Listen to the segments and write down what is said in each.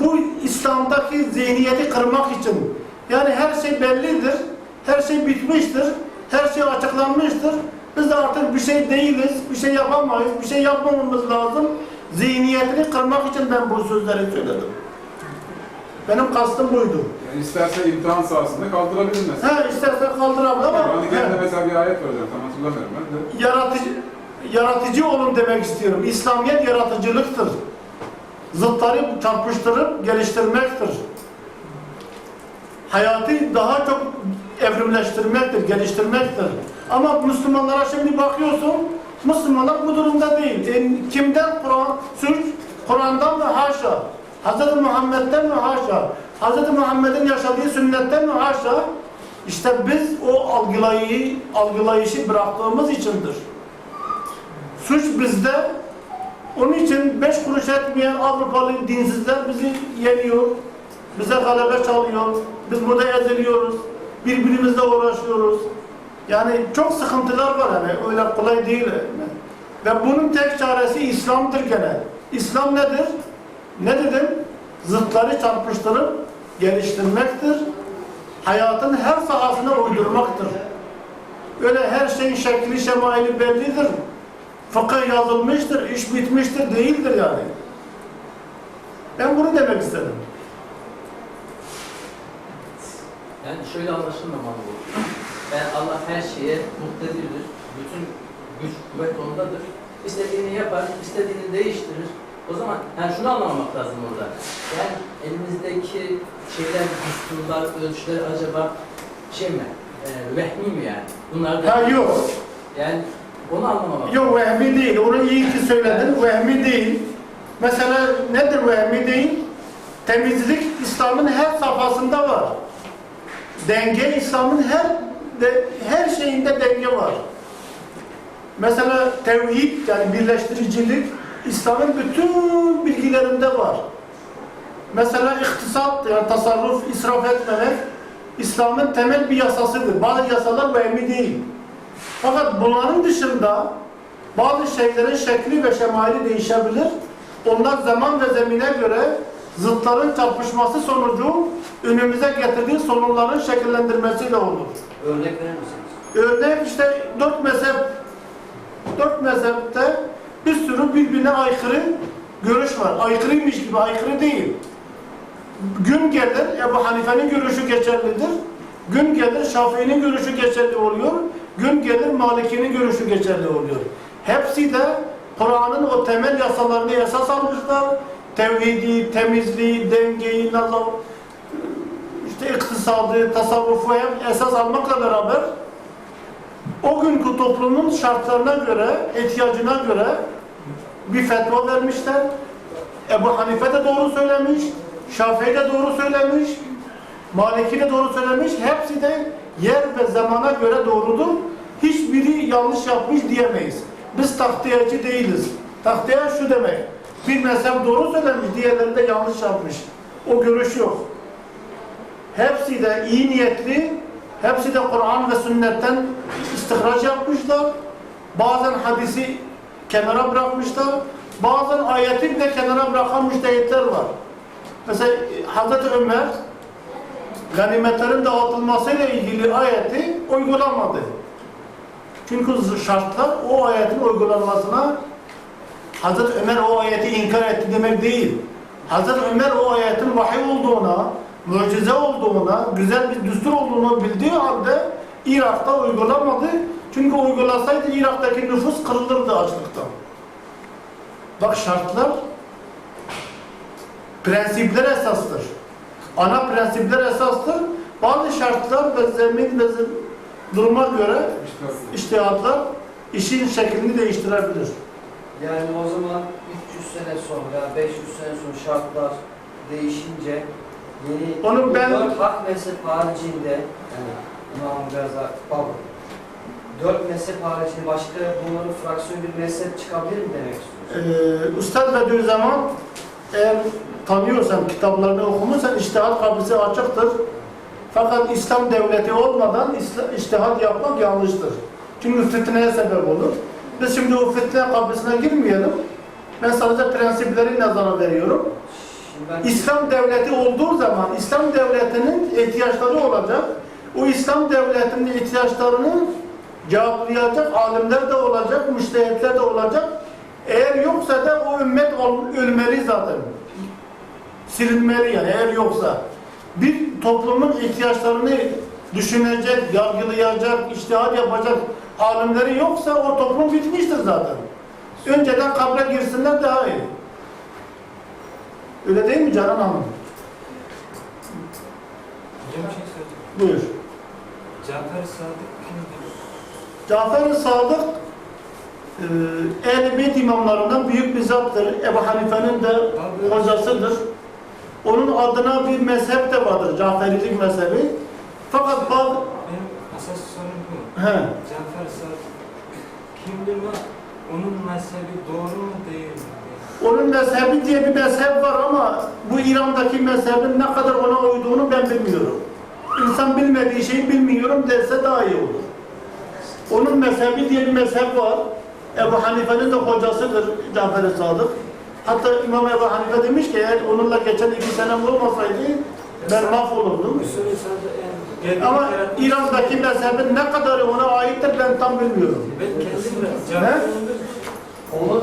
bu İslam'daki zihniyeti kırmak için yani her şey bellidir, her şey bitmiştir, her şey açıklanmıştır. Biz de artık bir şey değiliz, bir şey yapamayız, bir şey yapmamamız lazım. Zihniyetini kırmak için ben bu sözleri söyledim. Benim kastım buydu. Yani isterse imtihan sahasında kaldırabilir mesela. Ha istersen kaldırabilir ama Kerim'de he, mesela bir ayet var tam hatırlamıyorum ben de. yaratıcı, yaratıcı olun demek istiyorum. İslamiyet yaratıcılıktır. Zıtları çarpıştırıp geliştirmektir. Hayatı daha çok evrimleştirmektir, geliştirmektir. Ama Müslümanlara şimdi bakıyorsun, Müslümanlar bu durumda değil. E, kimden Kur'an, suç? Kur'an'dan mı haşa? Hz. Muhammed'den mi haşa? Hz. Muhammed'in yaşadığı sünnetten mi haşa? İşte biz o algılayı, algılayışı bıraktığımız içindir. Suç bizde. Onun için beş kuruş etmeyen Avrupalı dinsizler bizi yeniyor. Bize galebe çalıyor. Biz burada eziliyoruz. Birbirimizle uğraşıyoruz. Yani çok sıkıntılar var yani. Öyle kolay değil. Yani. Ve bunun tek çaresi İslam'dır gene. İslam nedir? Ne dedim? Zıtları çarpıştırıp geliştirmektir. Hayatın her sahasına uydurmaktır. Öyle her şeyin şekli şemaili bellidir. Fıkıh yazılmıştır, iş bitmiştir değildir yani. Ben bunu demek istedim. Yani şöyle anlaşılmamalı bu. Yani Allah her şeye muhtedirdir. Bütün güç, kuvvet ondadır. İstediğini yapar, istediğini değiştirir. O zaman yani şunu anlamak lazım orada. Yani elimizdeki şeyler, düsturlar, ölçüler acaba şey mi? E, vehmi mi yani? Bunlar da Ha yok. yani onu anlamamak. Yok vehmi değil. Onu iyi ki söyledin. Vehmi değil. Mesela nedir vehmi değil? Temizlik İslam'ın her safhasında var. Denge İslam'ın her de, her şeyinde denge var. Mesela tevhid yani birleştiricilik İslam'ın bütün bilgilerinde var. Mesela iktisat yani tasarruf, israf etmemek İslam'ın temel bir yasasıdır. Bazı yasalar vehmi değil. Fakat bunların dışında bazı şeylerin şekli ve şemali değişebilir. Onlar zaman ve zemine göre zıtların çarpışması sonucu önümüze getirdiği sorunların şekillendirmesiyle olur. Örnek verir misiniz? Örnek işte dört mezhep, dört mezhepte bir sürü birbirine aykırı görüş var. Aykırıymış gibi aykırı değil. Gün gelir Ebu Hanife'nin görüşü geçerlidir. Gün gelir Şafii'nin görüşü geçerli oluyor. Gün gelir Maliki'nin görüşü geçerli oluyor. Hepsi de Kur'an'ın o temel yasalarını esas almışlar. Tevhidi, temizliği, dengeyi, nazam, işte iktisadı, tasavvufu hep esas almakla beraber o günkü toplumun şartlarına göre, ihtiyacına göre bir fetva vermişler. Ebu Hanife de doğru söylemiş, Şafii de doğru söylemiş, Maliki de doğru söylemiş. Hepsi de yer ve zamana göre doğrudur. Hiçbiri yanlış yapmış diyemeyiz. Biz tahtiyacı değiliz. Tahtiya şu demek. Bir mezhep doğru söylemiş, diğerleri de yanlış yapmış. O görüş yok. Hepsi de iyi niyetli, hepsi de Kur'an ve sünnetten istihraç yapmışlar. Bazen hadisi kenara bırakmışlar. Bazen ayeti bile kenara bırakan müştehitler var. Mesela Hazreti Ömer ganimetlerin dağıtılmasıyla ilgili ayeti uygulamadı. Çünkü şartlar o ayetin uygulanmasına Hazreti Ömer o ayeti inkar etti demek değil. Hazreti Ömer o ayetin vahiy olduğuna, mucize olduğuna, güzel bir düstur olduğunu bildiği halde Irak'ta uygulamadı. Çünkü uygulasaydı Irak'taki nüfus kırılırdı açlıktan. Bak şartlar prensipler esastır. Ana prensipler esastır. Bazı şartlar ve zemin ve duruma göre İşte iştihatlar işin şeklini değiştirebilir. Yani o zaman 300 sene sonra, 500 sene sonra şartlar değişince yeni Onu ben- dört hak mezhep haricinde yani İmam Gaza, pardon, dört mezhep haricinde başka bunların fraksiyon bir mezhep çıkabilir mi demek istiyorsun? Ee, Üstad Bediüzzaman eğer tanıyorsan, kitaplarını okumuşsan iştihat kapısı açıktır. Fakat İslam devleti olmadan iştihat yapmak yanlıştır. Çünkü fitneye sebep olur. Biz şimdi o fitne kapısına girmeyelim. Ben sadece prensipleri nazara veriyorum. İslam devleti olduğu zaman İslam devletinin ihtiyaçları olacak. O İslam devletinin ihtiyaçlarını cevaplayacak alimler de olacak, müştehitler de olacak. Eğer yoksa da o ümmet ölmeli zaten. Silinmeli yani eğer yoksa. Bir toplumun ihtiyaçlarını düşünecek, yargılayacak, iştihad yapacak alimleri yoksa o toplum bitmiştir zaten. Önceden kabre girsinler daha iyi. Öyle değil mi Canan Hanım? Hocam bir şey söyleyeceğim. Buyur. Cafer Sadık kimdir? Cafer-i Sadık e, Ehl-i Beyt imamlarından büyük bir zattır. Ebu Hanife'nin de hocasıdır. Onun adına bir mezhep de vardır, Caferilik mezhebi. Fakat bazı... Benim asas sorum bu. He, Cafer Sadık kimdir ve onun mezhebi doğru mu değil mi? onun mezhebi diye bir mezhep var ama bu İran'daki mezhebin ne kadar ona uyduğunu ben bilmiyorum. İnsan bilmediği şeyi bilmiyorum derse daha iyi olur. Onun mezhebi diye bir mezhep var. Ebu Hanife'nin de hocasıdır Cafer-i Sadık. Hatta İmam Ebu Hanife demiş ki eğer onunla geçen iki senem olmasaydı ben mahvolurdum. Geldiği Ama İran'daki mezhebin ne kadarı ona aittir ben tam bilmiyorum. Ben kendim Cafer'in onu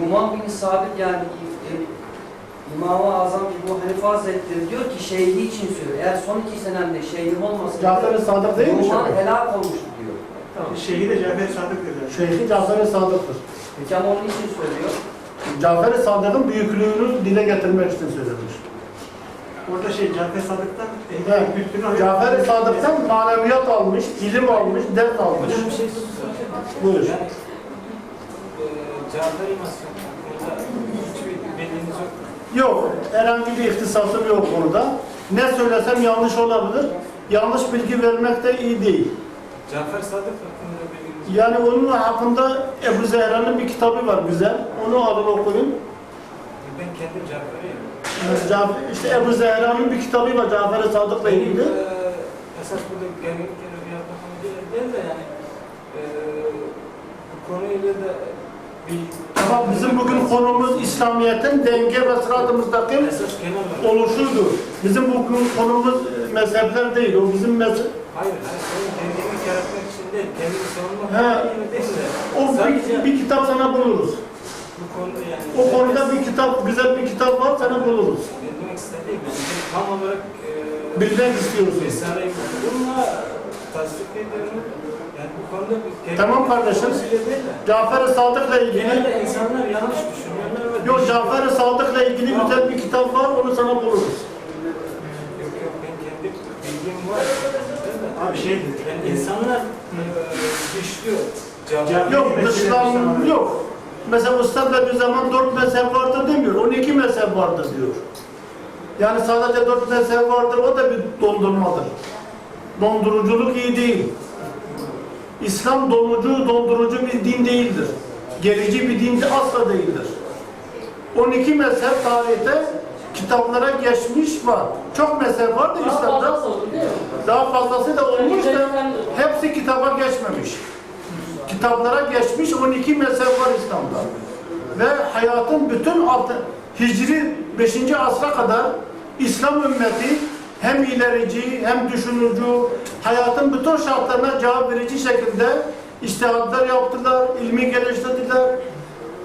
Numan bin Sabit yani İmam-ı Azam İbu Hanife Hazretleri diyor ki şehidi için söylüyor. Eğer son iki senemde şehidim olmasaydı Cafer-i Sadık değil mi? Numan helak olmuştu diyor. Tamam, şeyhi de Cafer Sadık dediler. Şeyhi Cafer-i Sadık'tır. Peki ama onun için söylüyor. Cafer-i Sadık'ın büyüklüğünü dile getirmek için söylenmiş. Orada şey Cafer Sadık'tan Evet. Cafer-i Sadık'tan maneviyat almış, ilim almış, ders almış. Bir şey. Buyur. Yani e, Cafer-i yok. Herhangi bir ihtisasım yok konuda. Ne söylesem yanlış olabilir. Yanlış bilgi vermek de iyi değil. Cafer Sadık hakkında bilginiz. Yani onun hakkında Ebu Zehra'nın bir kitabı var güzel. Onu alın okuyun. Ben kendim Cafer'iyim. Cafer, işte Ebu Zehra'nın bir kitabı var Cafer-i Sadık'la Benim ilgili. e, esas burada gerginlik bir yapmam değil, de yani e, bu konuyla da bir... Ama bizim bugün konumuz İslamiyet'in denge ve sırat-ı müstakim Esas genel olarak. oluşudur. Bizim bugün konumuz mezhepler değil. O bizim mezhep. Hayır, hayır, senin gerginlik yaratmak için değil, kendini savunmak için değil de. O bir, bir kitap sana buluruz. bu konuda yani... O konuda bir kitap, güzel bir kitap var sana buluruz. Ben demek istediğim yani tam olarak... E, Bilmek istiyorsun. Risale-i Bununla tasdik ediyorum. Yani bu konuda bir... Tamam kardeşim. Cafer-i Sadık'la ilgili Genelde insanlar yanlış düşünüyorlar ve... Yok Cafer-i Sadık'la ilgili güzel bir kitap var, onu sana buluruz. Yok yok ben kendi bilgim var. Abi şey. Yani insanlar e, dışlıyor. Cevap- Yok, dışlan yok. Mesela Üstad Bediüzzaman dört mezhep vardır demiyor, 12 mezhep vardır diyor. Yani sadece dört mezhep vardır, o da bir dondurmadır. Donduruculuk iyi değil. İslam donucu, dondurucu bir din değildir. Gerici bir din de asla değildir. 12 mezhep tarihte kitaplara geçmiş var. Çok mezhep var da Daha İslam'da. Daha fazlası da olmuş da hepsi kitaba geçmemiş. Kitaplara geçmiş 12 mezhep var İslam'da. Ve hayatın bütün altı, Hicri 5. asra kadar İslam ümmeti hem ilerici hem düşünücü, hayatın bütün şartlarına cevap verici şekilde iştihatlar yaptılar, ilmi geliştirdiler,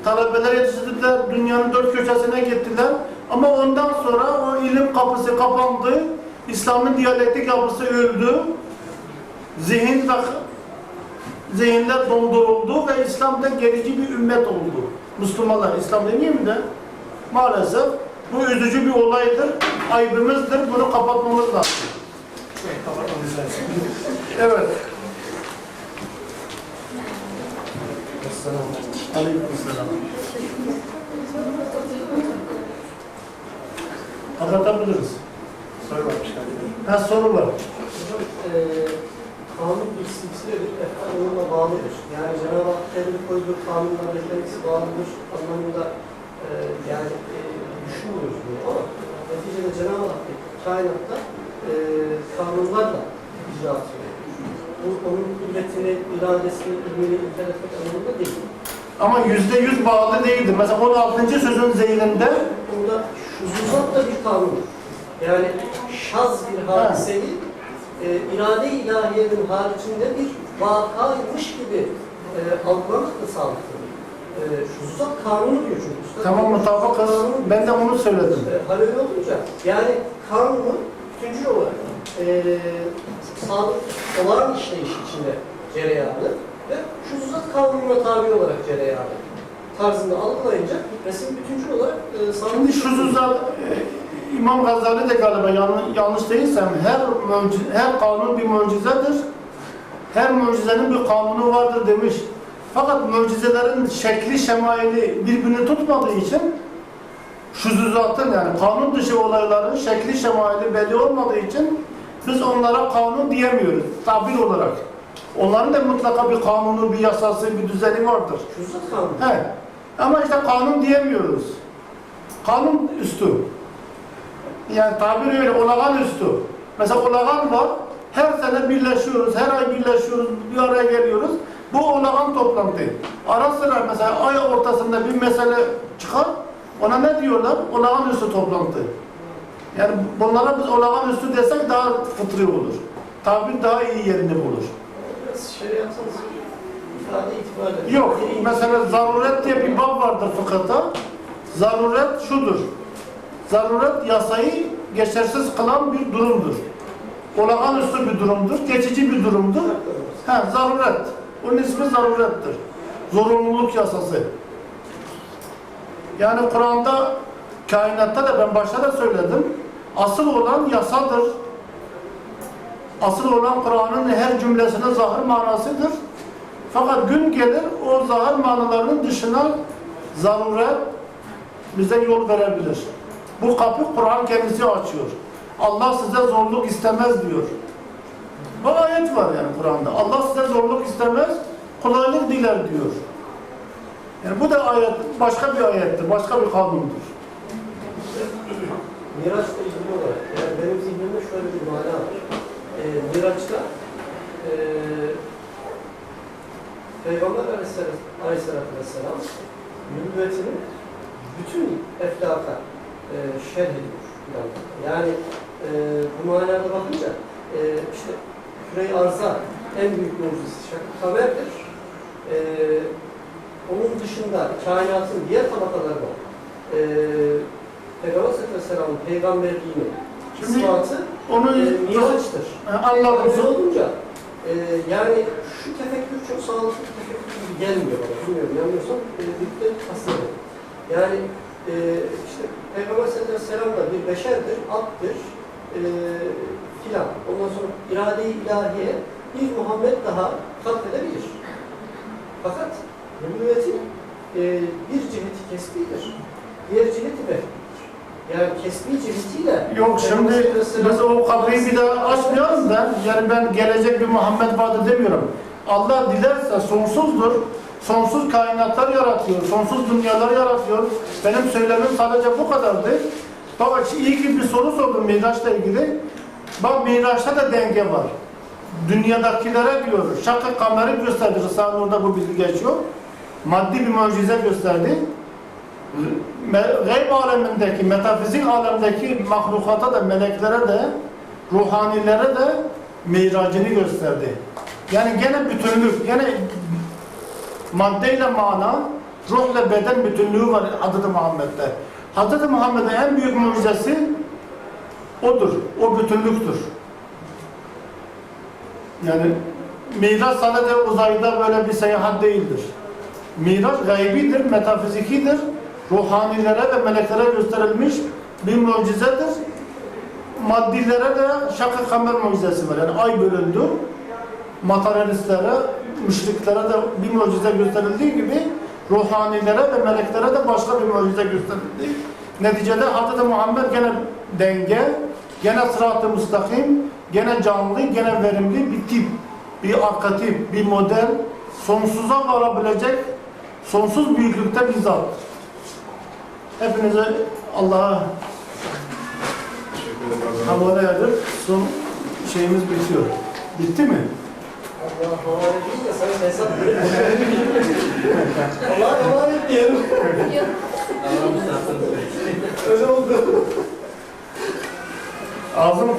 talebeler yetiştirdiler, dünyanın dört köşesine gittiler. Ama ondan sonra o ilim kapısı kapandı, İslam'ın diyalektik yapısı öldü, zihin ve zihinler donduruldu ve İslam'da gerici bir ümmet oldu. Müslümanlar, İslam demeyeyim de maalesef bu üzücü bir olaydır, aybımızdır, bunu kapatmamız lazım. Evet. Aleykümselam. Kapatabiliriz. Soru varmış galiba. Ha soru var. Hocam, eee, kanun bir silsiledir, efendim onunla bağlıdır. Yani Cenab-ı Hak kendi koyduğu kanunların kendisi bağlıdır anlamında eee, yani eee, düşünmüyoruz bunu ama neticede Cenab-ı Hak kainatta eee kanunlarla icraat ediyor. Bu onun kudretini, iradesini, ilmini etmek anlamında değil. Ama yüzde yüz bağlı değildir. Mesela 16. sözün zeyninde Burada şuzuzat da bir kanun. Yani şaz bir hadiseyi e, irade-i ilahiyenin haricinde bir vakaymış gibi e, algılamak da sağlıklı. E, şuzuzat kanunu diyor çünkü. Üstad. Tamam mutabakız. Ben de onu söyledim. e, hal öyle olunca yani kanunu bütüncül olarak e, sağlık olağan işleyiş içinde cereyanı ve şuzuzat kanununa tabi olarak cereyanı tarzında algılayınca resim bütüncül olarak e, sağlık Şimdi şuzuzlar e, İmam Gazali de galiba yanlış, yanlış değilsem her mucize, her kanun bir mucizedir. Her mucizenin bir kanunu vardır demiş. Fakat mucizelerin şekli şemaili birbirini tutmadığı için şuzuzatın yani kanun dışı olayların şekli şemaili belli olmadığı için biz onlara kanun diyemiyoruz tabir olarak. Onların da mutlaka bir kanunu, bir yasası, bir düzeni vardır. şuzuzat kanunu. He. Ama işte kanun diyemiyoruz. Kanun üstü. Yani tabir öyle olağan üstü. Mesela olağan var. Her sene birleşiyoruz, her ay birleşiyoruz, bir araya geliyoruz. Bu olağan toplantı. Ara sıra mesela ay ortasında bir mesele çıkar. Ona ne diyorlar? Olağan üstü toplantı. Yani bunlara biz olağan üstü desek daha fıtri olur. Tabir daha iyi yerini bulur. Biraz şeriatın ifade. Yok. Mesela zaruret diye bir bab vardır fıkıhta. Zaruret şudur. Zaruret yasayı geçersiz kılan bir durumdur. Olağanüstü bir durumdur. Geçici bir durumdur. Ha, zaruret. Onun ismi zarurettir. Zorunluluk yasası. Yani Kur'an'da kainatta da ben başta da söyledim. Asıl olan yasadır. Asıl olan Kur'an'ın her cümlesinin zahir manasıdır. Fakat gün gelir o zahir manalarının dışına zaruret bize yol verebilir. Bu kapı Kur'an kendisi açıyor. Allah size zorluk istemez diyor. Bu ayet var yani Kur'an'da. Allah size zorluk istemez, kolaylık diler diyor. Yani bu da ayet, başka bir ayettir, başka bir kanundur. Miraç'la ilgili olarak, yani benim zihnimde şöyle bir mana var. E, Miraç'ta e, Peygamber Aleyhisselam, Aleyhisselatü Vesselam nübüvvetinin bütün eflaka e, şerh ediyor. Yani e, bu manada bakınca e, işte küre arza en büyük mucizesi şak kamerdir. E, onun dışında kainatın diğer tabakalarında e, Peygamber Aleyhisselam'ın peygamberliğini ispatı Onu e, miraçtır. anladım. Olunca e, yani şu tefekkür çok sağlıklı bir tefekkür gibi gelmiyor bana. Bilmiyorum yanılıyorsam e, birlikte aslında. Yani e, işte Peygamber sallallahu aleyhi ve sellem bir beşerdir, abdir e, filan. Ondan sonra irade-i ilahiye bir Muhammed daha katledebilir. Fakat nübüvvetin e, bir ciheti kesbidir, diğer ciheti vehbidir. Yani kesbi cihetiyle Yok şimdi biz o kapıyı bir daha da yani ben gelecek bir Muhammed vaadi demiyorum. Allah dilerse sonsuzdur. Sonsuz kainatlar yaratıyor. Sonsuz dünyalar yaratıyor. Benim söylemim sadece bu kadardı. Bak iyi ki bir soru sordum Miraç'la ilgili. Bak Miraç'ta da denge var. Dünyadakilere diyor. Şakı kameri gösterdi. Risale orada bu bilgi geçiyor. Maddi bir mucize gösterdi. Gayb alemindeki, metafizik alemdeki mahlukata da, meleklere de, ruhanilere de miracını gösterdi. Yani gene bütünlük, gene maddeyle mana, ruhla beden bütünlüğü var Hz. Muhammed'de. Hz. Muhammed'in en büyük mucizesi odur, o bütünlüktür. Yani Miraç sadece uzayda böyle bir seyahat değildir. Miraç gaybidir, metafizikidir. Ruhanilere ve meleklere gösterilmiş bir mucizedir. Maddilere de şak-ı kamer mucizesi var. Yani ay bölündü. Materyalistlere, müşriklere de bir mucize gösterildiği gibi ruhanilere ve meleklere de başka bir mucize gösterildi. Neticede Hz. Muhammed gene denge, gene sırat-ı müstakim, gene canlı, gene verimli bir tip, bir arkatip, bir model, sonsuza varabilecek sonsuz büyüklükte bir zat. Hepinize Allah'a Havana yardım son şeyimiz bitiyor. Bitti mi? Allah havale değil de sen hesap Allah havale diyelim. Öyle oldu. Ağzı mı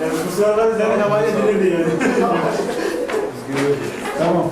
yani bu sıralar üzerine havale edilirdi yani. tamam.